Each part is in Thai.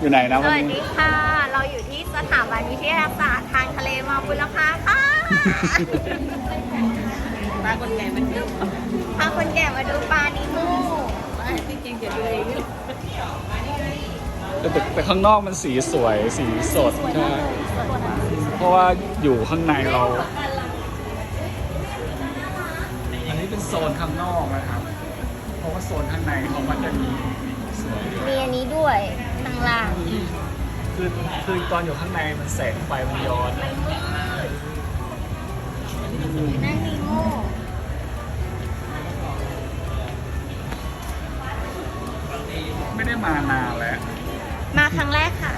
อยู่ไหนนะสวันวัสนี้ ดีค่ะ เราอยู่ที่สถาบันวิทยาศาสตร์ทางทะเลมาบุรพาค่ะ ปลาคนใหญ่มันเยอะพาคนแก่มาดูปลานิโมที่จริงจะดูเองแต่แต่แต่ข้างนอกมันสีสวยสีสดใช่เพราะว่าอยู่ข้างในเรา อันนี้เป็นโซนข้างนอกนะครับ เพราะว่าโซนข้างในเขามันจะมีสวย มีอันนี้ด้วยข้าง ล่างคือคือตอนอยู่ข้างในมันแสงไฟมันย้อนนั่นนิโมไม่ได้มานานแล้ว มาครั้งแรกค่ะ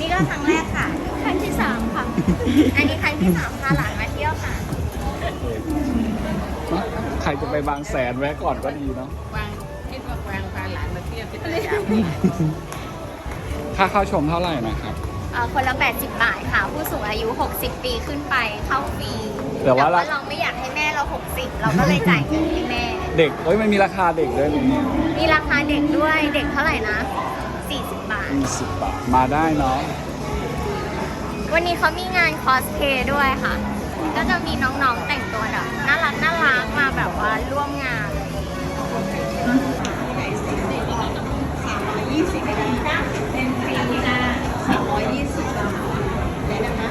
นี่ก็ครั้งแรกค่ะ ครั้งที่สามค่ะ อันนี้ครั้งที่สามพาหลานมาเที่ยวค่ะ ใครจะไปบางแสนแวะก่อนก็ดีเนาะ หลานมาเที่ยวที่ตลาดค่าเข้าชมเท่าไหร่นะครับเอ่อคนละ 80 บาทค่ะ ผู้สูงอายุ 60 ปีขึ้นไปเข้าฟรีแต่ว่าเรา เราไม่อยากให้แม่เรา 60 เราก็เลยจ่ายเงินให้แม่ เด็กเอ้ยมันมีราคาเด็กด้วยนี่มีราคาเด็กด้วยเด็กเท่าไหร่นะ 40 บาท มีสิบบาทมาได้เนาะวันนี้เขามีงานคอสเพย์ด้วยค่ะ ก็จะมีน้องๆแต่งตัวแบบน่ารักน่ารักมาแบบว่าร่วมงาน ยี่สิบเป็นฟรีนะสามร้อยยี่สิบเลยนะคะ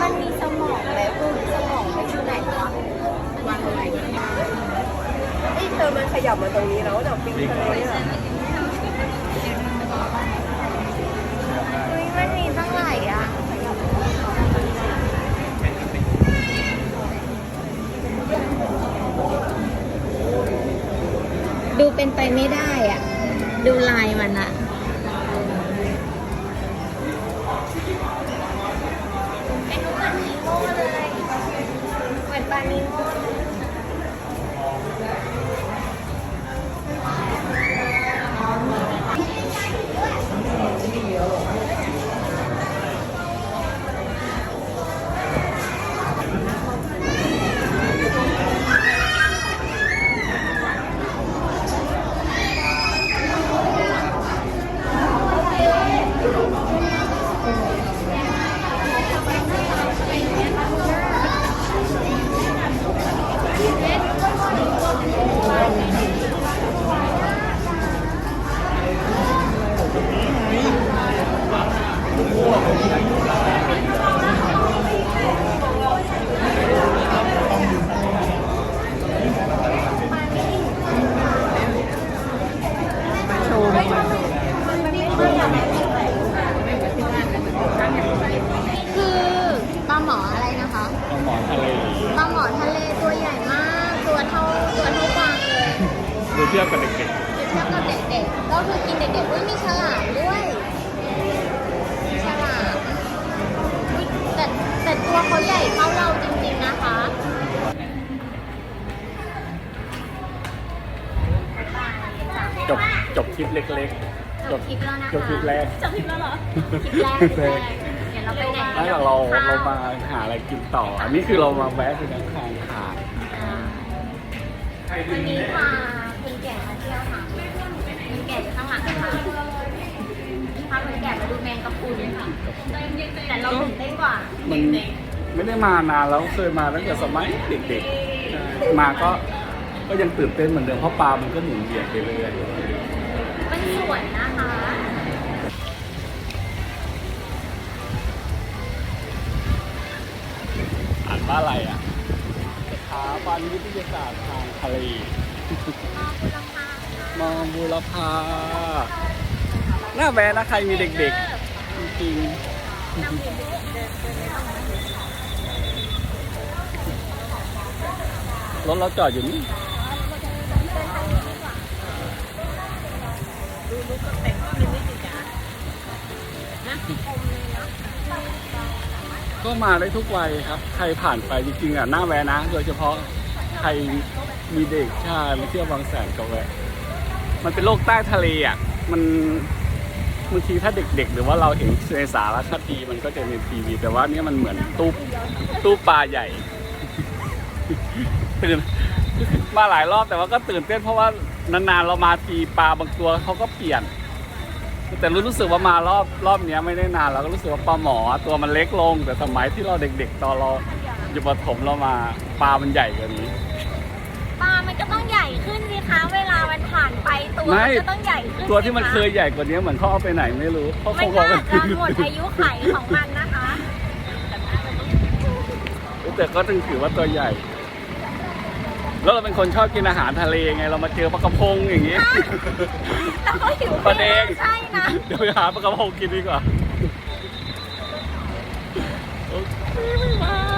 มันมีสมองไหมคุณสมองไปอยู่ไหนวะ วางอะไรก็ได้ นี่เธอมันข ยับมาตรงนี้แล้วเดี๋ยวปิงทะเลเนี่ยเฮ้ยมันมีตั้งหลายอะดูเป็นไปไม่ได้อะ ดูลายมันอะเป็นเหมือนนีโม่เลยเหมือนปลานีโม่ เทียบกับเด็กเทียบกับเด็กๆก็คือกินเด็กๆอุ้ยมีฉลามด้วยมีฉลามอุ๊ยแต่แต่ตัวเขาใหญ่เท่าเราจริงๆนะคะ ๆ จบจบทริปเล็กๆจบคลิปแล้วนะคะจบทริปแรก จบคลิปแล้วเหรอคลิปแรกคลิปแรกเดี๋ยวเราไปไหนแล้วเราเรามาหาอะไรกินต่อ อันนี้คือเรามาแวะที่นักทางหาด อ่าวันนี้พาคนแก่มาเที่ยวค่ะคนแก่อยู่ข้างหลังค่ะพาคนแก่มาดูแมงกะพรุนค่ะแต่เราตื่นเต้นกว่ามันไม่ได้มานานแล้วเคยมาตั้งแต่สมัยเด็กๆ มาก็ก็ยังตื่นเต้นเหมือนเดิมเพราะปลามันก็หมุนเวียนไปเรื่อยมันสวยนะคะอ่านว่าอะไรอะสถาบันวิทยาศาสตร์ทางทะเล มองบุรพารพาหน้าแวะนะใครมีเด็กๆ จริงรถเราจอดอยู่นี่ก็มาได้ทุกวัยครับ ใครผ่านไปจริงๆอะหน้าแวะนะ โดยเฉพาะ ใครมีเด็กชามาเที่ยวบางแสนก็แวะมันเป็นโลกใต้ทะเลอะ มันบางทีถ้าเด็กๆ หรือว่าเราเห็นในสารคดีมันก็จะในทีวี แต่ว่าเนี่ยมันเหมือนตู้ตู้ปลาใหญ่ตื่นมาหลายรอบแต่ว่าก็ตื่นเต้นเพราะว่านานๆเรามาทีปลาบางตัวเขาก็เปลี่ยน แต่รู้สึกว่ามารอบรอบเนี้ยไม่ได้นานเราก็รู้สึกว่าปลาหมอตัวมันเล็กลง แต่สมัยที่เราเด็ก ๆ ตอนเราอยู่ประถมเรามาปลามันใหญ่กว่านี้ ปลามันก็ต้องใหญ่ขึ้นสิคะเวลามันผ่านไปตัวไม่ มันก็ต้องใหญ่ขึ้นตัวที่มันสิะเคยใหญ่กว่านี้เหมือนเขาเอาไปไหนไม่รู้เพราะมันเขาบก็อกว่าอาจจะหมดอายุไขของมันนะคะ แต่ก็ถึงถือว่าตัวใหญ่ แล้วเราเป็นคนชอบกินอาหารทะเลไงเรามาเจอปลากระพงอย่างงี้ แต่ก็หิวปลาแดง ใช่นะเดี๋ยวไปหาปลากระพงกินดีกว่าโอเคบ๊ายบาย